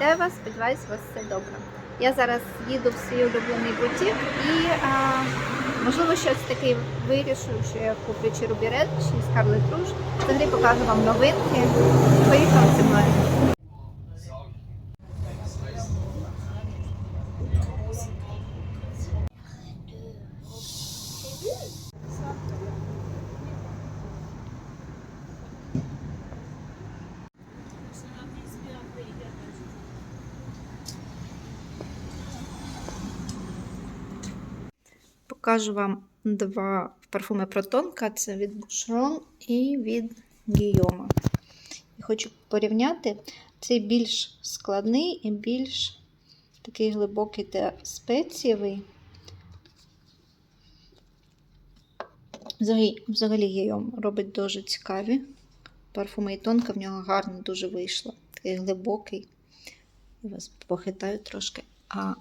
Вітаю вас, сподіваюсь, у вас все добре. Я зараз їду в свій улюблений бутік і, а, можливо, щось таке вирішу, що я куплю чи Рубірет, чи Скарлет Руж. Взагалі покажу вам новинки. Поїхали зі мною. Покажу вам два парфуми Протонка. Це від Boucheron і від Гійома. І хочу порівняти. Цей більш складний і більш такий глибокий та спецієвий. Взагалі, взагалі Гійом робить дуже цікаві парфуми. І тонка в нього гарно дуже вийшла. Такий глибокий. Я вас похитаю трошки. А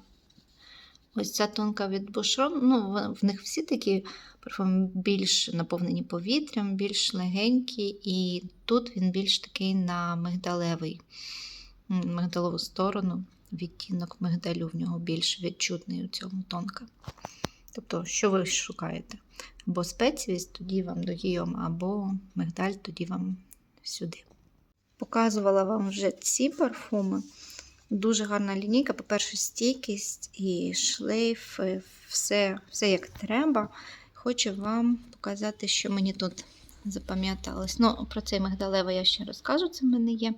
Ось ця тонка від Boucheron, ну, в- них всі такі парфуми більш наповнені повітрям, більш легенькі, і тут він більш такий на мигдалевий, мигдалову сторону. Відтінок мигдалю в нього більш відчутний у цьому тонка. Тобто, що ви шукаєте? Або спеціїсть, тоді вам до Гійом, або мигдаль, тоді вам сюди. Показувала вам вже ці парфуми. Дуже гарна лінійка. По-перше, стійкість і шлейф, е, все, все як треба. Хочу вам показати, що мені тут запам'яталось. Ну, про цей мигдалевий я ще розкажу, це в мене є.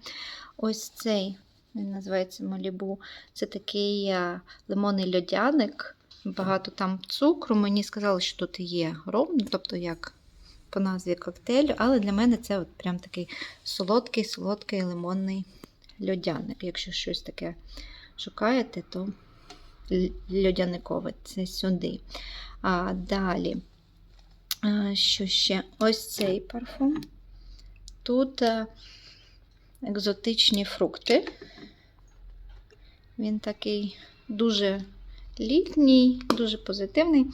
Ось цей, він називається Малібу. Це такий е, лимонний льодяник. Багато там цукру. Мені сказали, що тут є ром, ну, тобто як по назві коктейлю, але для мене це от прям такий солодкий, солодкий лимонний льодяник. Якщо щось таке шукаєте, то льодяникове це сюди. А далі, а, що ще? Ось цей парфум. Тут е, екзотичні фрукти. Він такий дуже літній, дуже позитивний,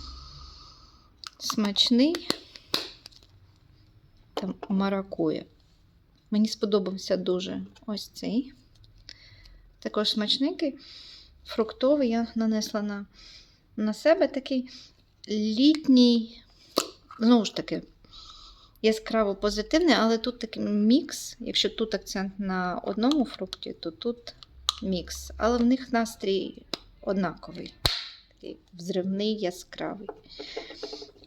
смачний. Там маракує. Мені сподобався дуже ось цей. Також смачненький, фруктовий. Я нанесла на, на себе такий літній, знову ж таки, яскраво позитивний, але тут такий мікс. Якщо тут акцент на одному фрукті, то тут мікс. Але в них настрій однаковий. Такий взривний, яскравий.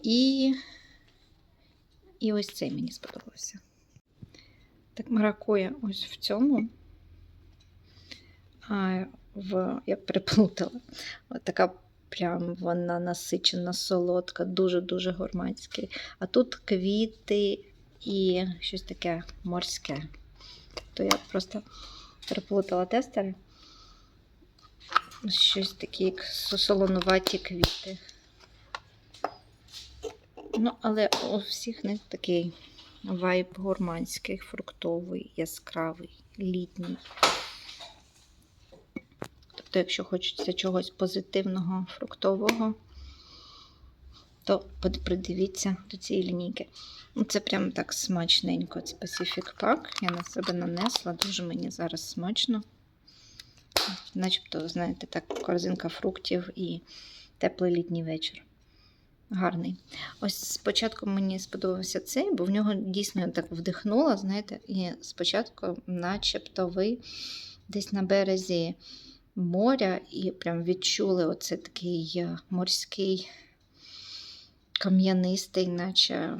І, і ось цей мені сподобався. Так, маракуя ось в цьому. А в, я переплутала. От така прям вона насичена, солодка, дуже-дуже гурманський. А тут квіти і щось таке морське. То я просто переплутала тестери. Щось такі, як солонуваті квіти. Ну, але у всіх них такий вайб гурманський, фруктовий, яскравий, літній. Тобто, якщо хочеться чогось позитивного, фруктового, то придивіться до цієї лінійки. Ну, Це прям так смачненько. Це Pacific Park. Я на себе нанесла, дуже мені зараз смачно. Начебто, знаєте, так, корзинка фруктів і теплий літній вечір. Гарний. Ось спочатку мені сподобався цей, бо в нього дійсно так вдихнула, знаєте, і спочатку, начебто, ви десь на березі моря і прям відчули оце такий е, морський кам'янистий, наче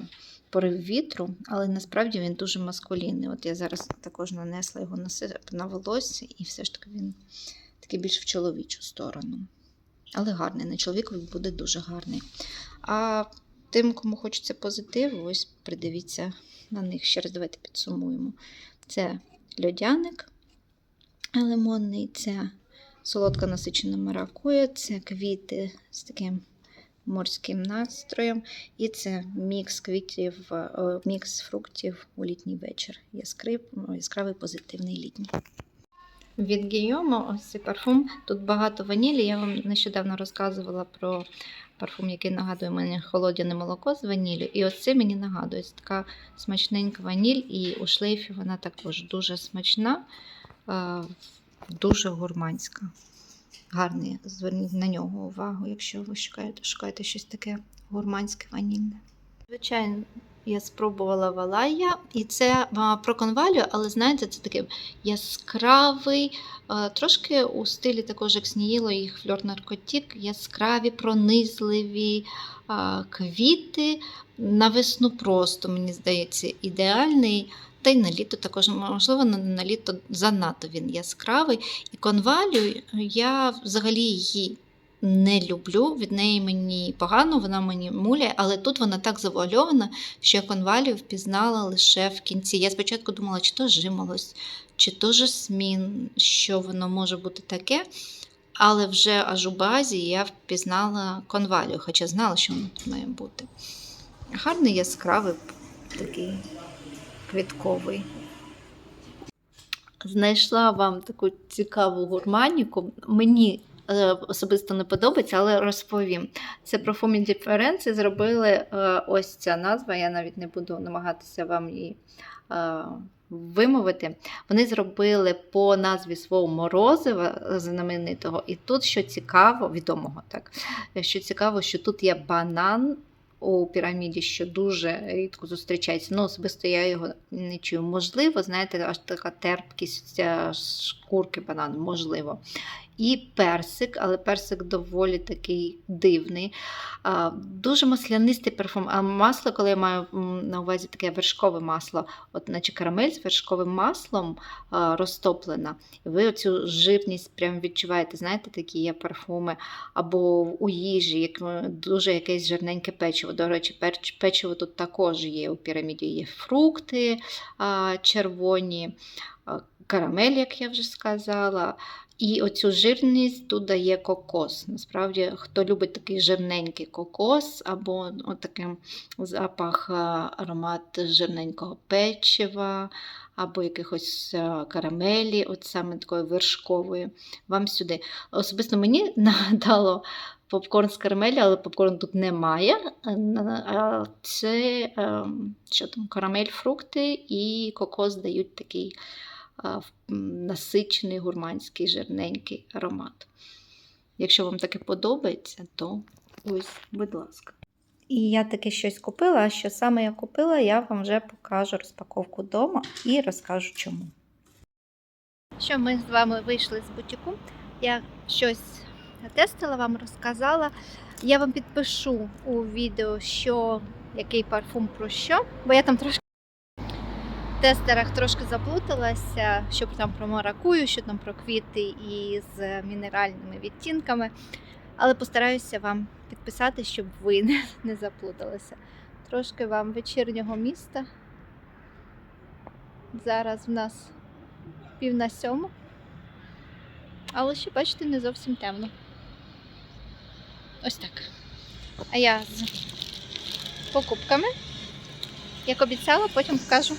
порив вітру, але насправді він дуже маскулінний. От я зараз також нанесла його на волосся, і все ж таки він такий більш в чоловічу сторону. Але гарний, на чоловікові буде дуже гарний. А тим, кому хочеться позитиву, ось придивіться на них. Ще раз давайте підсумуємо. Це льодяник лимонний, це солодка насичена маракуя, це квіти з таким морським настроєм, і це мікс квітів, е, мікс фруктів у літній вечір. Яскравий, позитивний літній. Від Гійома ось цей парфум. Тут багато ванілі. Я вам нещодавно розказувала про парфум, який нагадує мені холодяне молоко з ваніллю. І ось це мені нагадує. Це така смачненька ваніль, і у шлейфі вона також дуже смачна. Дуже гурманська. Гарний, зверніть на нього увагу, якщо ви шукаєте, шукаєте щось таке гурманське ванільне. Звичайно, я спробувала валая, і це про конвалію, але знаєте, це такий яскравий, трошки у стилі також як сніїло їх фльор наркотік, яскраві, пронизливі квіти. На весну просто, мені здається, ідеальний. Та й на літо також, можливо, на, літо занадто він яскравий. І конвалію я взагалі її не люблю. Від неї мені погано, вона мені муляє, але тут вона так завуальована, що я конвалію впізнала лише в кінці. Я спочатку думала, чи то жимолость, чи то жасмін, що воно може бути таке. Але вже аж у базі я впізнала конвалію, хоча знала, що воно тут має бути. Гарний яскравий такий квітковий. Знайшла вам таку цікаву гурманіку. Мені особисто не подобається, але розповім. Це про Фомі Діференції зробили е, ось ця назва. Я навіть не буду намагатися вам її е, вимовити. Вони зробили по назві свого морозива знаменитого. І тут, що цікаво, відомого так, що цікаво, що тут є банан у піраміді, що дуже рідко зустрічається. Ну, особисто я його не чую. Можливо, знаєте, аж така терпкість шкурки банану, можливо. І персик, але персик доволі такий дивний. Дуже маслянистий парфум. А масло, коли я маю на увазі таке вершкове масло, от наче карамель з вершковим маслом розтоплена. Ви оцю жирність прям відчуваєте. Знаєте, такі є парфуми, або у їжі, як е, дуже якесь жирненьке печиво. До речі, печиво тут також є у піраміді. Є фрукти червоні, карамель, як я вже сказала. І оцю жирність тут дає кокос. Насправді, хто любить такий жирненький кокос, або такий запах, аромат жирненького печива, або якихось карамелі, от саме такої вершкової, вам сюди. Особисто мені нагадало попкорн з карамелі, але попкорн тут немає. Це е, що там, карамель, фрукти і кокос дають такий насичений гурманський жирненький аромат. Якщо вам таке подобається, то ось, будь ласка. І я таке щось купила. А що саме я купила, я вам вже покажу розпаковку вдома і розкажу чому. Що ми з вами вийшли з бутіку. Я щось тестила, вам розказала. Я вам підпишу у відео, що який парфум про що, бо я там трошки тестерах трошки заплуталася, що там про маракую, що там про квіти із мінеральними відтінками. Але постараюся вам підписати, щоб ви не, не заплуталися. Трошки вам вечірнього міста. Зараз в нас пів на сьому. Але ще, бачите, не зовсім темно. Ось так. А я з покупками. Як обіцяла, потім покажу.